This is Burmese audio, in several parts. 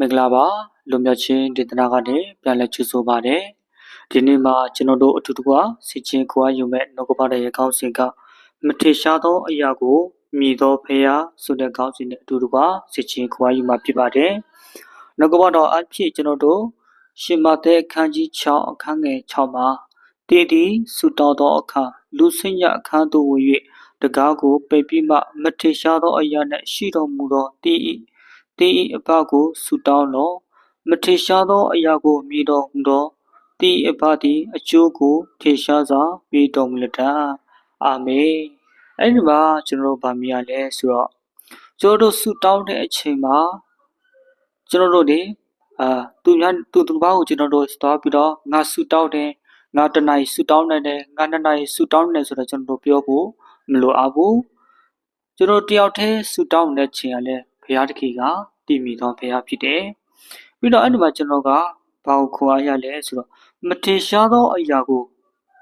မင်္ဂလာပါလူမြတ်ချင်းဒေသနာကနေပြန်လည်ချူဆိုပါတယ်ဒီနေ့မှာကျွန်တော်တို့အထူးတကွာစီချင်းခွာယူမဲ့နှုတ်ကပတဲ့ခေါင်းစဉ်ကမထေရှားသောအရာကိုမြည်သောဖရာဆိုတဲ့ခေါင်းစဉ်နဲ့အထူးတကွာစီချင်းခွာယူမှာဖြစ်ပါတယ်နှုတ်ကပတော်အဖြစ်ကျွန်တော်တို့ရှင်မတဲ့အခန်းကြီး6အခန်းငယ်6မှာတည်တည်ဆူတောင်းသောအခါလူစင်ရအခန်းသို့ဝင်၍တကားကိုပိတ်ပြီးမှမထေရှားသောအရာနှင့်ရှိတော်မူသောတည်၏ သင်၏အဘကိုဆုတောင်းလော့မထေရှားသောအရာကိုမြည်တော်မူသောသင်အဘသည်အကျိုးကိုထေရှားစွာပေးတော်မူလတံ့အာမင်အဲ့ဒီမှာကျွန်တော်တို့ဗာမြင်ရလဲဆိုတော့ကျွန်တော်တို့ဆုတောင်းတဲ့အချိန်မှာကျွန်တော်တို့ဒီအာသူများသူသူဘာကိုကျွန်တော်တို့သွားပြီးတော့ငါဆုတောင်းတယ်ငါတနိုင်ဆုတောင်းနိုင်တယ်ငါနှစ်နိုင်ဆုတောင်းတယ်ဆိုတော့ကျွန်တော်တို့ပြောဖို့မလိုအပ်ဘူးကျွန်တော်တယောက်တည်းဆုတောင်းတဲ့ချိန်ကလည်း ဘုရားတခင်ကတည်မြဲသောဘုရားဖြစ်တယ်။ပြီးတော့အဲ့ဒီမှာကျွန်တော်ကဘာကိုခေါ်ရရလဲဆိုတော့မထင်ရှားသောအရာကို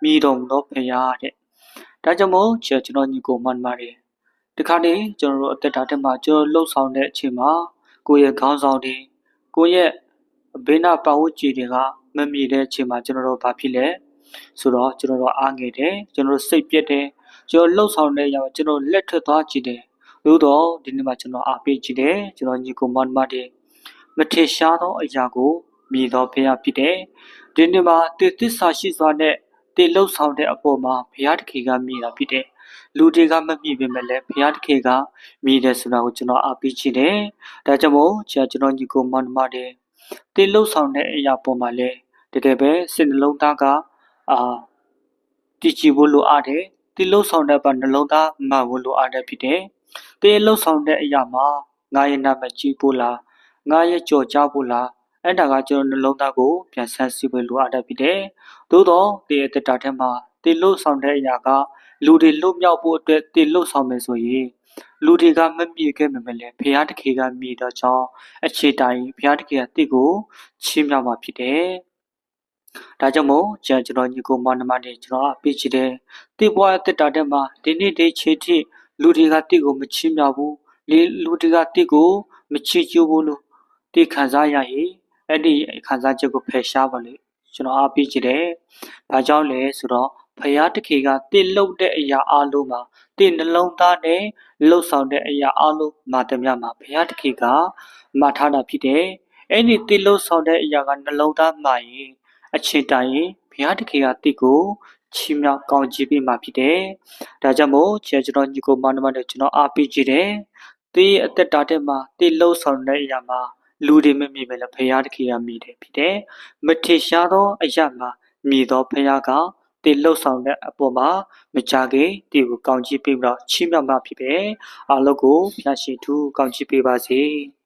မြည်တော်မူသောဘုရားတဲ့။ဒါကြောင့်မို့ကျွန်တော်ညီကိုမန်မာတယ်။ဒီခါတည်းကျွန်တော်တို့အသက်တာထဲမှာကျွန်တော်လှုပ်ဆောင်တဲ့အချိန်မှာကိုယ့်ရဲ့ခေါင်းဆောင်တွေကိုယ့်ရဲ့ဘေးနာပတ်ဝန်းကျင်တွေကမမြည်တဲ့အချိန်မှာကျွန်တော်တို့ဘာဖြစ်လဲဆိုတော့ကျွန်တော်တို့အားငယ်တယ်ကျွန်တော်တို့စိတ်ပြက်တယ်ကျွန်တော်လှုပ်ဆောင်တဲ့အရာကျွန်တော်လက်ထွက်သွားကြည့်တယ် သို့တော့ဒီနေ့မှာကျွန်တော်အားပေးကြည့်တယ်ကျွန်တော်ညီကိုမန်မတဲ့မထင်ရှားသောအရာကိုမြည်တော်ဖရာဖြစ်တယ်ဒီနေ့မှာတည်သစ္စာရှိစွာနဲ့တည်လှုပ်ဆောင်တဲ့အပေါ်မှာဘုရားတခင်ကမြည်တာဖြစ်တယ်လူတွေကမမြည်ပေမဲ့လည်းဘုရားတခင်ကမြည်တယ်ဆိုတာကိုကျွန်တော်အားပေးကြည့်တယ်ဒါကြောင့်မို့ကျွန်တော်ညီကိုမန်မတဲ့တည်လှုပ်ဆောင်တဲ့အရာပေါ်မှာလည်းတကယ်ပဲစိတ်နှလုံးသားကအာတည်ကြည်ဖို့လိုအပ်တယ် ဒီလှုပ်ဆောင်တဲ့ဘာနှလုံးသားမှန်ဖို့လိုအပ်တယ်ဖြစ်တယ်။တေးလှုပ်ဆောင်တဲ့အရာမှာငါရဲ့နာမည်ကြီးဖို့လားငါရဲ့ကြော်ကြဖို့လားအဲ့ဒါကကျွန်တော်နှလုံးသားကိုပြန်ဆန်းစစ်ဖို့လိုအပ်တယ်ဖြစ်တယ်။သို့တော့တေးရဲ့တက်တာထဲမှာတေးလှုပ်ဆောင်တဲ့အရာကလူတွေလွတ်မြောက်ဖို့အတွက်တေးလှုပ်ဆောင်မယ်ဆိုရင်လူတွေကမမြည်ခဲ့မှမလဲဖရာတခေကမြည်တော့ကြောင်းအခြေတိုင်ဖရာတခေကတိကိုချီးမြှောက်မှာဖြစ်တယ်။ ဒါကြောင့်မို့ကျွန်တော်ညီကိုမနမနဲ့ကျွန်တော်အပြစ်ချတယ်တိဘွားတက်တာတဲ့မှာဒီနေ့ဒီချေထိလူတွေကတိကိုမချင်းမြောက်ဘူးလေလူတွေကတိကိုမချီကျိုးဘူးလို့တိခံစားရရင်အဲ့ဒီခံစားချက်ကိုဖယ်ရှားပါလေကျွန်တော်အပြစ်ချတယ်ဒါကြောင့်လဲဆိုတော့ဖယားတခေကတင့်လှုပ်တဲ့အရာအလုံးမှာတင့်နှလုံးသားနဲ့လှုပ်ဆောင်တဲ့အရာအလုံးမာတမျှမှာဖယားတခေကမှတ်ထားတာဖြစ်တယ်အဲ့ဒီတင့်လှုပ်ဆောင်တဲ့အရာကနှလုံးသားမှာရင် အချိန်တိုင်းရင်ဘုရားတခင်ကတိကိုချီးမြှောက်ကောင်းချီးပေးမှာဖြစ်တယ်။ဒါကြောင့်မို့ကျွန်တော်ညီကိုမနမနဲ့ကျွန်တော်အားပေးကြည့်တယ်။တေးအသက်တာထဲမှာတေးလှုပ်ဆောင်တဲ့အရာမှာလူတွေမမြင်ပဲလေဘုရားတခင်ကမြည်တယ်ဖြစ်တယ်။မထေရှားသောအရာမှာမြည်သောဘုရားကတေးလှုပ်ဆောင်တဲ့အပေါ်မှာမကြခင်တေးကိုကောင်းချီးပေးပြီးတော့ချီးမြှောက်မှာဖြစ်တယ်။အားလုံးကိုဖျားရှင်သူကောင်းချီးပေးပါစေ။